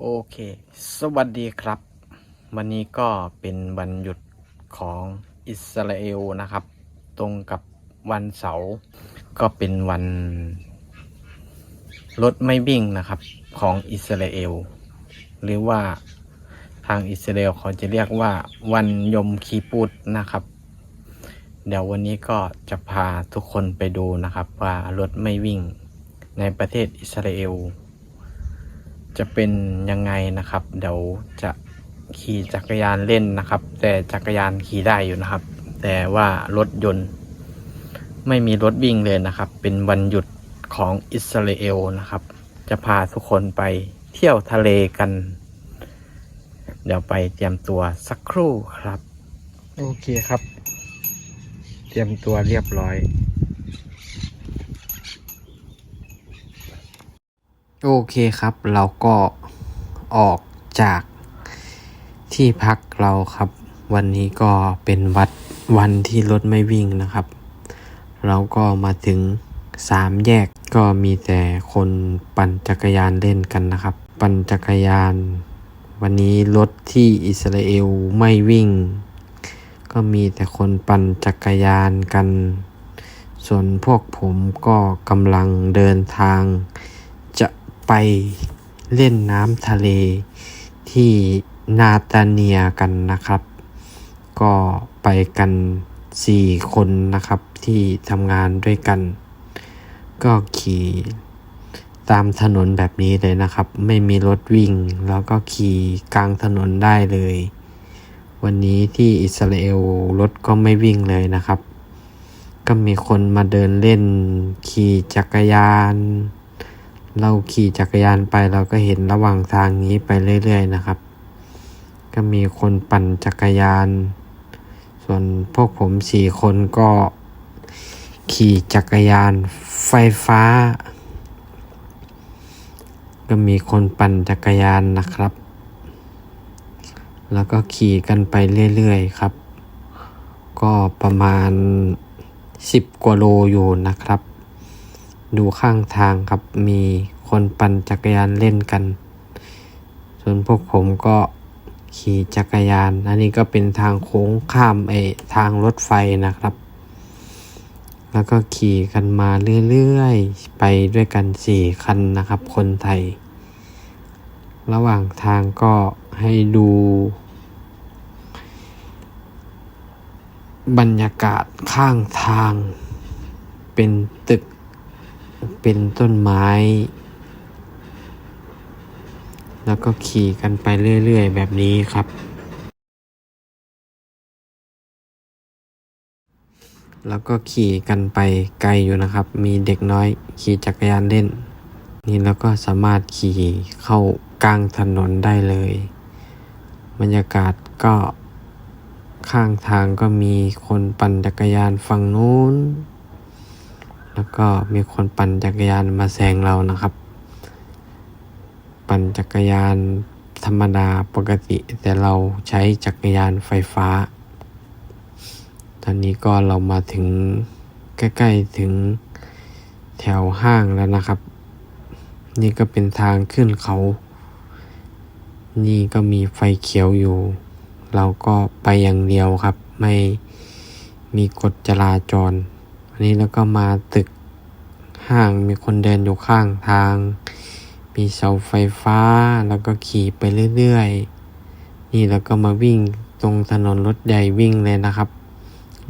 โอเค สวัสดีครับ วันนี้ก็เป็นวันหยุดของอิสราเอลนะครับ ตรงกับวันเสาร์ก็เป็นวันรถไม่วิ่งนะครับของอิสราเอล หรือว่าทางอิสราเอลเขาจะเรียกว่าวันยมคีปุตนะครับ เดี๋ยววันนี้ก็จะพาทุกคนไปดูนะครับว่ารถไม่วิ่งในประเทศอิสราเอล จะเป็นยังไงนะครับ เดี๋ยวจะขี่จักรยานเล่นนะครับ แต่จักรยานขี่ได้อยู่นะครับ แต่ว่ารถยนต์ ไม่มีรถวิ่งเลยนะครับ เป็นวันหยุดของอิสราเอลนะครับ จะพาทุกคนไปเที่ยวทะเลกัน เดี๋ยวไปเตรียมตัวสักครู่ครับ โอเคครับ เตรียมตัวเรียบร้อย โอเคครับ เราก็ออกจากที่พักเราครับ วันนี้ก็เป็นวัดวันที่รถไม่วิ่งนะครับ เราก็มาถึงสามแยกก็มีแต่คนปั่นจักรยานเล่นกันนะครับ ปั่นจักรยาน วันนี้รถที่อิสราเอลไม่วิ่ง ก็มีแต่คนปั่นจักรยานกัน ส่วนพวกผมก็กำลังเดินทาง ไปเล่นน้ำทะเลที่นาตาเนียกันนะครับ ก็ไปกันสี่คนนะครับที่ทำงานด้วยกัน ก็ขี่ตามถนนแบบนี้เลยนะครับ ไม่มีรถวิ่ง แล้วก็ขี่กลางถนนได้เลย วันนี้ที่อิสราเอลรถก็ไม่วิ่งเลยนะครับ ก็มีคนมาเดินเล่น ขี่จักรยาน เราขี่จักรยานไปเราก็เห็นระหว่างทางนี้ไปเรื่อย ๆ นะครับ ก็มีคนปั่นจักรยาน ส่วนพวกผมสี่คนก็ขี่จักรยานไฟฟ้า ก็มีคนปั่นจักรยานนะครับ แล้วก็ขี่กันไปเรื่อย ๆ ครับ ก็ประมาณ 10กว่าโลอยู่นะครับ ดูข้างทางครับมี คนปั่นจักรยานเล่นกัน ส่วนพวกผมก็ขี่จักรยาน อันนี้ก็เป็นทางโค้งข้ามไอทางรถไฟนะครับ แล้วก็ขี่กันมาเรื่อยๆ ไปด้วยกันสี่คันนะครับ คนไทย ระหว่างทางก็ให้ดู บรรยากาศข้างทาง เป็นตึก เป็นต้นไม้ แล้วก็ขี่กันไปเรื่อยๆ แบบนี้ครับ แล้วก็ขี่กันไปไกลอยู่นะครับ มีเด็กน้อยขี่จักรยานเล่น นี่แล้วก็สามารถขี่เข้ากลางถนนได้เลย บรรยากาศก็ข้างทางก็มีคนปั่นจักรยานฝั่งนู้น แล้วก็มีคนปั่นจักรยานมาแซงเรานะครับ ปั่นจักรยานธรรมดาปกติ แต่เราใช้จักรยานไฟฟ้า ตอนนี้ก็เรามาถึงใกล้ๆถึงแถวห้างแล้วนะครับ นี่ก็เป็นทางขึ้นเขา นี่ก็มีไฟเขียวอยู่ เราก็ไปอย่างเดียวครับ ไม่มีกฎจราจร อันนี้แล้วก็มาตึกห้างมีคนเดินอยู่ข้างทาง มีเสาไฟฟ้าแล้วก็ขี่ไปเรื่อยๆ นี่แล้วก็มาวิ่งตรงถนนรถใหญ่วิ่งเลยนะครับ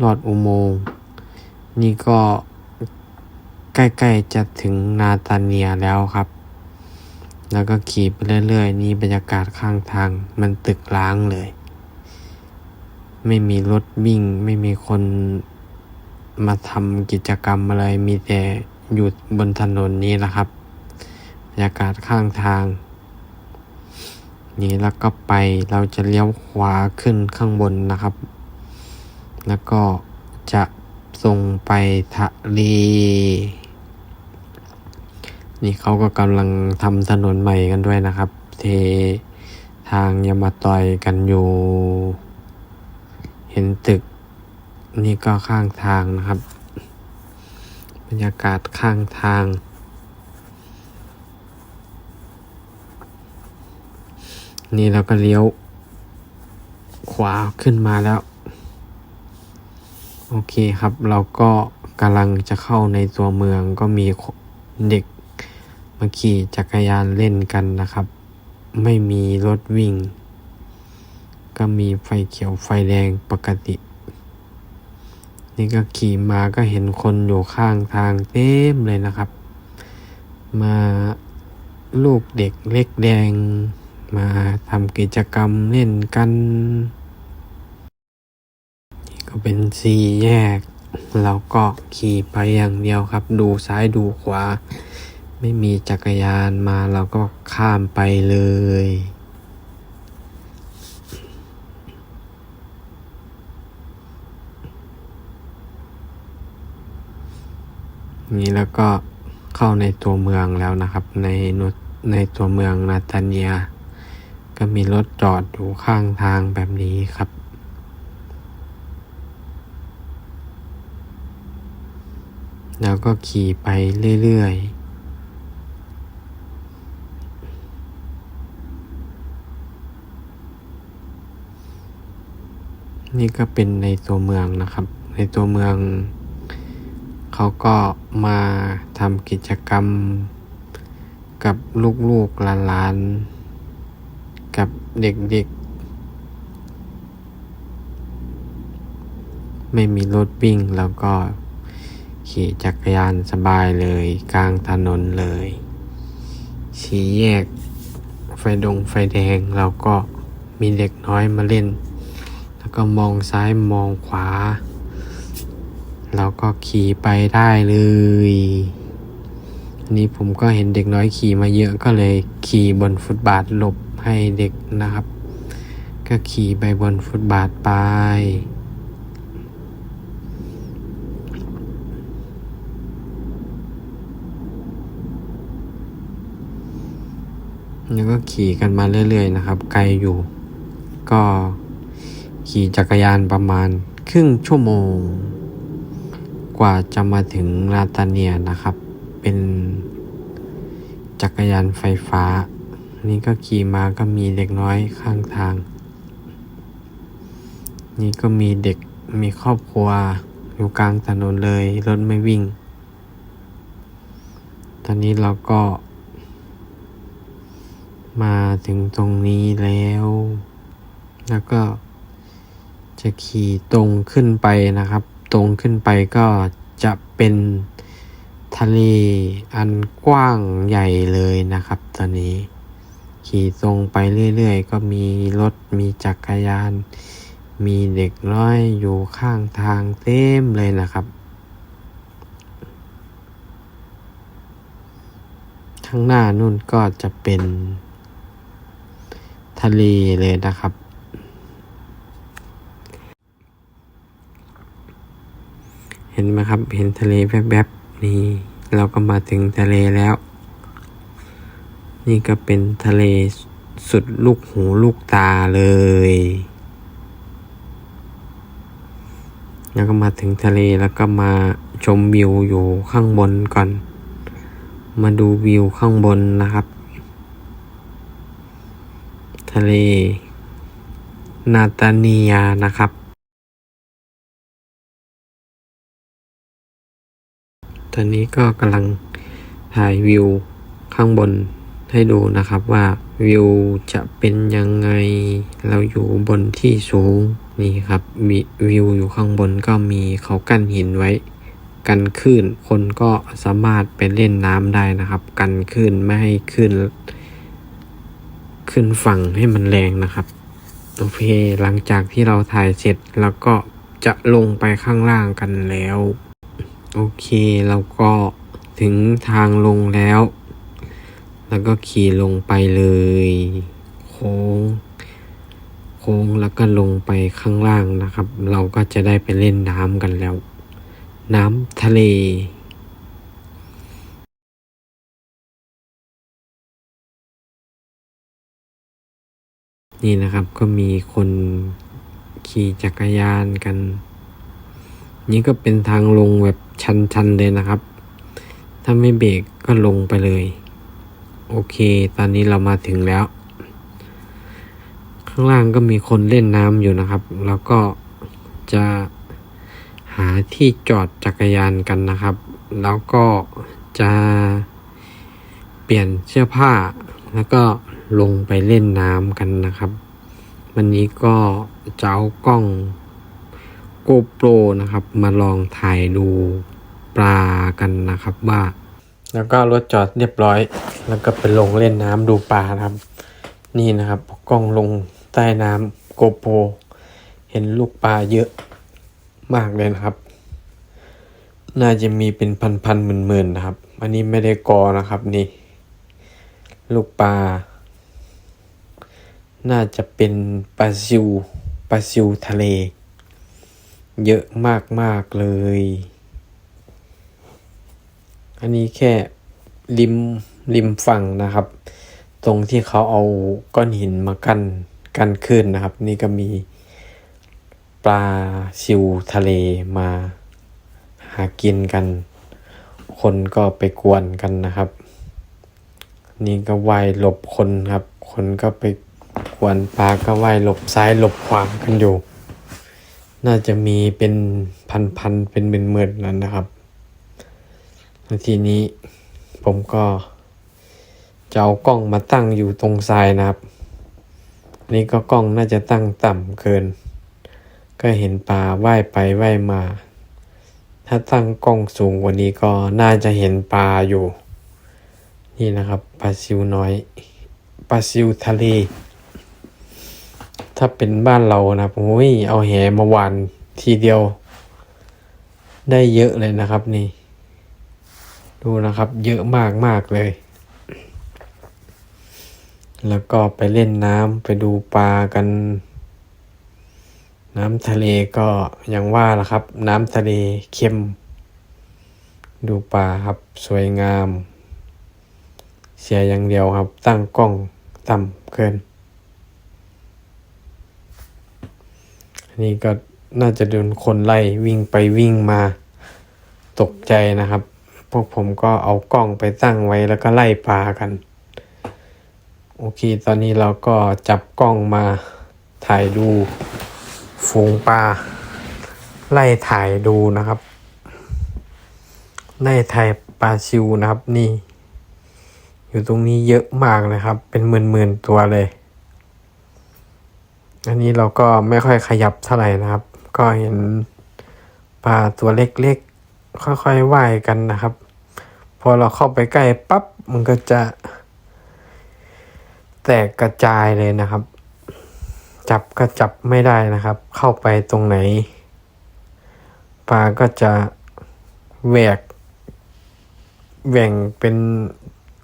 ลอดอุโมงค์ นี่ก็ใกล้ๆจะถึงนาตาเนียแล้วครับ แล้วก็ขี่ไปเรื่อยๆ นี่บรรยากาศข้างทางมันตึกล้างเลย ไม่มีรถวิ่งไม่มีคนมาทำกิจกรรมอะไร มีแต่อยู่บนถนนนี้แหละครับ บรรยากาศข้างทาง นี่แล้วก็ไปเราจะเลี้ยวขวาขึ้นข้างบนนะครับ แล้วก็จะส่งไปทะเลนี่เขาก็กำลังทำถนนใหม่กันด้วยนะครับ เททางยามาต่อยกันอยู่ เห็นตึก นี่ก็ข้างทางนะครับ บรรยากาศข้างทาง นี่เราก็เลี้ยว ขวาขึ้นมาแล้ว โอเคครับ เราก็กำลังจะเข้าในตัวเมืองก็มีเด็กมาขี่จักรยานเล่นกันนะครับ ไม่มีรถวิ่ง ก็มีไฟเขียวไฟแดงปกติ นี่ก็ขี่มาก็เห็นคนอยู่ข้างทางเต็มเลยนะครับ มาลูกเด็กเล็กแดง มาทำกิจกรรมเล่นกัน นี่ก็เป็นสี่แยก เราก็ขี่ไปอย่างเดียวครับ ดูซ้ายดูขวา ไม่มีจักรยานมาเราก็ข้ามไปเลยนี่แล้วก็เข้าในตัวเมืองแล้วนะครับ ในนุในตัวเมืองนาตาเนีย ก็มีรถจอดอยู่ข้างทางแบบนี้ครับ แล้วก็ขี่ไปเรื่อยๆนี่ก็เป็นในตัวเมืองนะครับ ในตัวเมือง เขาก็มาทำกิจกรรมกับลูกๆหลานๆ กับเด็กๆ ไม่มีรถวิ่งแล้วก็ขี่จักรยานสบายเลยกลางถนนเลยสีแยกไฟดงไฟแดงเราก็มีเด็กน้อยมาเล่น แล้วก็มองซ้ายมองขวา เราก็ขี่ไปได้เลยอันนี้ผมก็เห็นเด็กน้อยขี่มาเยอะก็เลยขี่บนฟุตบาทหลบ ให้เด็กนะครับ ก็ขี่ไปบนฟุตบาทไป แล้วก็ขี่กันมาเรื่อยๆนะครับ ไกลอยู่ ก็ขี่จักรยานประมาณครึ่งชั่วโมง กว่าจะมาถึงนาตาเนียนะครับ เป็นจักรยานไฟฟ้า นี่ก็ขี่มาก็มีเด็กน้อยข้างทาง นี่ก็มีเด็กมีครอบครัว อยู่กลางถนนเลยรถไม่วิ่ง ตอนนี้เราก็ มาถึงตรงนี้แล้ว แล้วก็จะขี่ตรงขึ้นไปนะครับ ตรงขึ้นไปก็จะเป็นทะเลอันกว้างใหญ่เลยนะครับ ตอนนี้ ขี่ตรงไปเรื่อยๆ ก็มีรถมีจักรยาน มีเด็กน้อยอยู่ข้างทางเต็มเลยนะครับ ข้างหน้านู่นก็จะเป็นทะเลเลยนะครับ เห็นไหมครับ เห็นทะเลแวบๆนี่เราก็มาถึงทะเลแล้ว นี่ก็เป็นทะเลสุดลูกหูลูกตาเลย แล้วก็มาถึงทะเลแล้วก็มาชมวิวอยู่ข้างบนก่อน มาดูวิวข้างบนนะครับ ทะเล นาตาเนียนะครับ ตอนนี้ก็กำลังถ่ายวิวข้างบน ให้ดูนะครับว่าวิวจะเป็นยังไง เราอยู่บนที่สูงนี่ครับมีวิวอยู่ข้างบนก็มีเขากั้นหินไว้ กันคลื่นคนก็สามารถไปเล่นน้ำได้นะครับ กันคลื่นไม่ให้คลื่นขึ้นฝั่งให้มันแรงนะครับโอเคหลังจากที่เราถ่ายเสร็จแล้วก็จะลงไปข้างล่างกันแล้ว โอเคเราก็ถึงทางลงแล้ว แล้วก็ขี่ลงไปเลย โค้ง โค้งแล้วก็ลงไปข้างล่างนะครับ เราก็จะได้ไปเล่นน้ำกันแล้ว น้ำทะเลนี่นะครับก็มีคนขี่จักรยานกัน นี่ก็เป็นทางลงแบบชันๆเลยนะครับ ถ้าไม่เบรกก็ลงไปเลย โอเค ตอนนี้เรามาถึงแล้ว ข้างล่างก็มีคนเล่นน้ำอยู่นะครับ แล้วก็จะหาที่จอดจักรยานกันนะครับ แล้วก็จะเปลี่ยนเสื้อผ้า แล้วก็ลงไปเล่นน้ำกันนะครับ วันนี้ก็จะเอากล้อง GoPro นะครับ มาลองถ่ายดูปลากันนะครับว่า แล้วก็รถจอดเรียบร้อย แล้วก็ไปลงเล่นน้ำดูปลาครับ นี่นะครับกล้องลงใต้น้ำ GoPro เห็นลูกปลาเยอะมากเลยนะครับ น่าจะมีเป็นพันพันหมื่นหมื่นๆนะครับ อันนี้ไม่ได้กอนะครับนี่ ลูกปลา น่าจะเป็นปลาซิวปลาซิวทะเล เยอะมากมากๆเลย อันนี้แค่ริมริมฝั่งนะครับ ตรงที่เขาเอาก้อนหินมากันกันขึ้นนะครับ นี่ก็มีปลาซิวทะเลมาหากินกัน คนก็ไปกวนกันนะครับ นี่ก็ว่ายหลบคนครับ คนก็ไปกวนปลาก็ว่ายหลบซ้ายหลบขวากันอยู่ น่าจะมีเป็นพันๆเป็นหมื่นๆนั้นนะครับ แล้วทีนี้ ผมก็จะเอากล้องมาตั้งอยู่ตรงทรายนะครับ นี่ก็กล้องน่าจะตั้งต่ำเกิน ก็เห็นปลาว่ายไปว่ายมา ถ้าตั้งกล้องสูงกว่านี้ก็น่าจะเห็นปลาอยู่ นี่นะครับปลาซิวน้อยปลาซิวทะเล ถ้าเป็นบ้านเรานะโอ้ยเอาแหมาหวานทีเดียว ได้เยอะเลยนะครับนี่ ดูนะครับ เยอะมากมากเลย แล้วก็ไปเล่นน้ำไปดูปลากัน น้ำทะเลก็อย่างว่าละครับ น้ำทะเลเข้ม ดูปลาครับสวยงาม เสียอย่างเดียวครับ ตั้งกล้องต่ำเกินอันนี้ก็น่าจะโดนคนไล่วิ่งไปวิ่งมาตกใจนะครับ พวกผมก็เอากล้องไปตั้งไว้แล้วก็ไล่ปลากัน โอเค ตอนนี้เราก็จับกล้องมาถ่ายดูฝูงปลาไล่ถ่ายดูนะครับ ไล่ถ่ายปลาชิวนะครับนี่ อยู่ตรงนี้เยอะมากเลยครับ เป็นหมื่นๆตัวเลย อันนี้เราก็ไม่ค่อยขยับเท่าไหร่นะครับ ก็เห็นปลาตัวเล็กๆ ค่อยๆว่ายกันนะครับ พอเราเข้าไปใกล้ปั๊บมันก็จะ แตกกระจายเลยนะครับ จับก็จับไม่ได้นะครับ เข้าไปตรงไหน ปลาก็จะแหวกแหว่งเป็น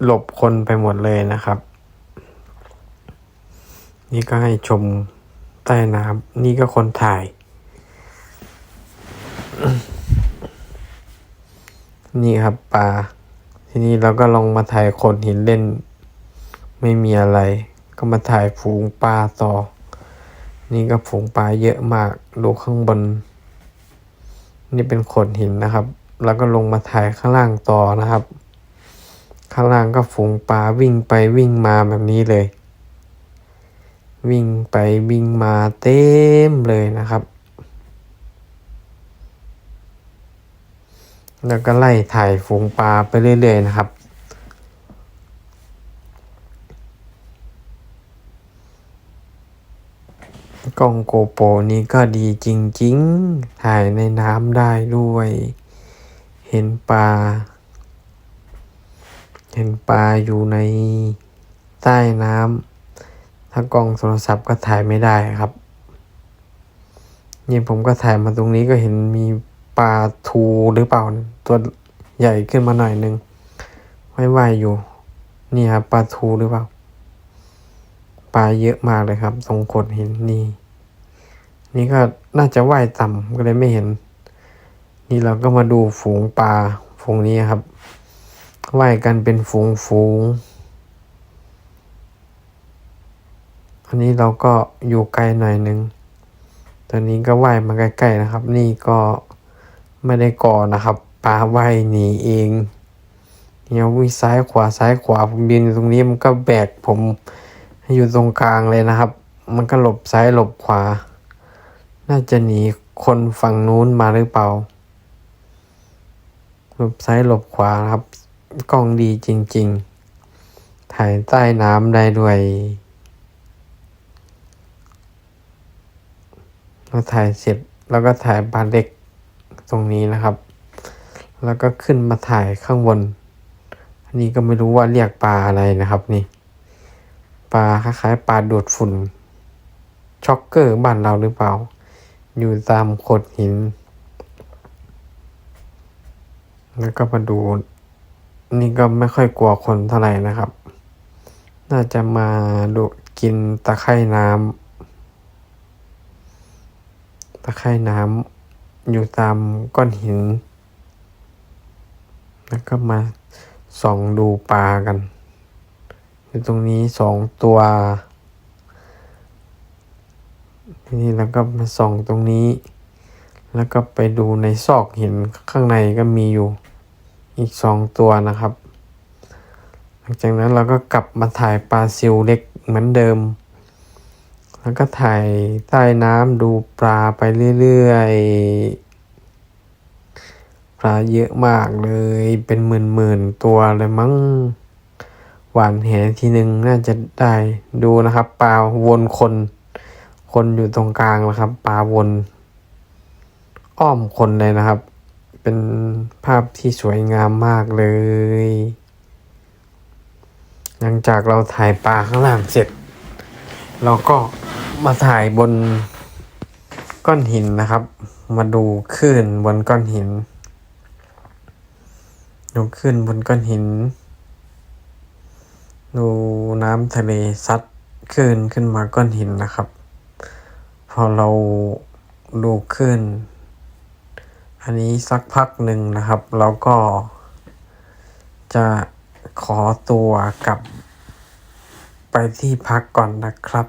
หลบคนไปหมดเลยนะครับ นี่ก็ให้ชมใต้น้ำนี่ก็คนถ่าย นี่ครับปลาทีนี้เราก็ลองมาถ่ายคนหินเล่น ไม่มีอะไร ก็มาถ่ายฝูงปลาต่อ นี่ก็ฝูงปลาเยอะมากดูข้างบน นี่เป็นโขดหินนะครับ แล้วก็ลงมาถ่ายข้างล่างต่อนะครับ ข้างล่างก็ฝูงปลาวิ่งไปวิ่งมาแบบนี้เลย วิ่งไปวิ่งมาเต็มเลยนะครับ แล้วก็ไล่ถ่ายฝูงปลาไปเรื่อยๆนะครับ กล้องโกโปรนี้ก็ดีจริงๆ ถ่ายในน้ำได้ด้วย เห็นปลา เห็นปลาอยู่ในใต้น้ำ ถ้ากล้องโทรศัพท์ก็ถ่ายไม่ได้ครับ นี่ผมก็ถ่ายมาตรงนี้ก็เห็นมี ปลาทูหรือเปล่า ตัวใหญ่ขึ้นมาหน่อยนึงไม่ไหวอยู่ นี่ครับปลาทูหรือเปล่า ปลาเยอะมากเลยครับ ตรงโขดหินนี่ นี่ก็น่าจะว่ายต่ำก็เลยไม่เห็น นี่เราก็มาดูฝูงปลาฝูงนี้ครับว่ายกันเป็นฝูงฝูงอันนี้เราก็อยู่ไกลหน่อยนึงตอนนี้ก็ว่ายมาใกล้ๆนะครับ นี่ก็ ไม่ได้ก่อนะครับปลาว่ายหนีเองเนี่ยวิ่งซ้ายขวาซ้ายขวาผมยืนอยู่ตรงนี้มันก็แบกผมให้อยู่ตรงกลางเลยนะครับ มันก็หลบซ้ายหลบขวา น่าจะหนีคนฝั่งนู้นมาหรือเปล่า หลบซ้ายหลบขวาครับ กล้องดีจริง ๆ ถ่ายใต้น้ำได้ด้วยเราถ่ายเสร็จแล้วก็ถ่ายบานเล็ก ตรงนี้นะครับ แล้วก็ขึ้นมาถ่ายข้างบน อันนี้ก็ไม่รู้ว่าเรียกปลาอะไรนะครับนี่ ปลาคล้ายๆปลาดูดฝุ่น ช็อกเกอร์บ้านเราหรือเปล่า อยู่ตามโขดหิน แล้วก็มาดู นี่ก็ไม่ค่อยกลัวคนเท่าไหร่นะครับ น่าจะมาดูกินตะไคร่น้ำตะไคร่น้ำ อยู่ตามก้อนหิน แล้วก็มาส่องดูปลากัน อยู่ตรงนี้สองตัว นี้แล้วก็มาส่องตรงนี้ แล้วก็ไปดูในซอกหินข้างในก็มีอยู่อีกสองตัวนะครับ หลังจากนั้นเราก็กลับมาถ่ายปลาซิวเล็กเหมือนเดิม แล้วก็ถ่ายใต้น้ำดูปลาไปเรื่อยๆ ปลาเยอะมากเลย เป็นหมื่นๆตัวเลยมั้ง หวานแหทีหนึ่งน่าจะได้ดูนะครับ ปลาวนคน คนอยู่ตรงกลางนะครับ ปลาวน อ้อมคนเลยนะครับ เป็นภาพที่สวยงามมากเลย หลังจากเราถ่ายปลาข้างล่างเสร็จ เราก็มาถ่ายบนก้อนหินนะครับ มาดูคลื่นบนก้อนหิน ดูคลื่นบนก้อนหิน ดูน้ำทะเลซัดคลื่นขึ้นมาก้อนหินนะครับ พอเราดูคลื่น อันนี้สักพักหนึ่งนะครับ เราก็จะขอตัวกลับ ไปที่พักก่อนนะครับ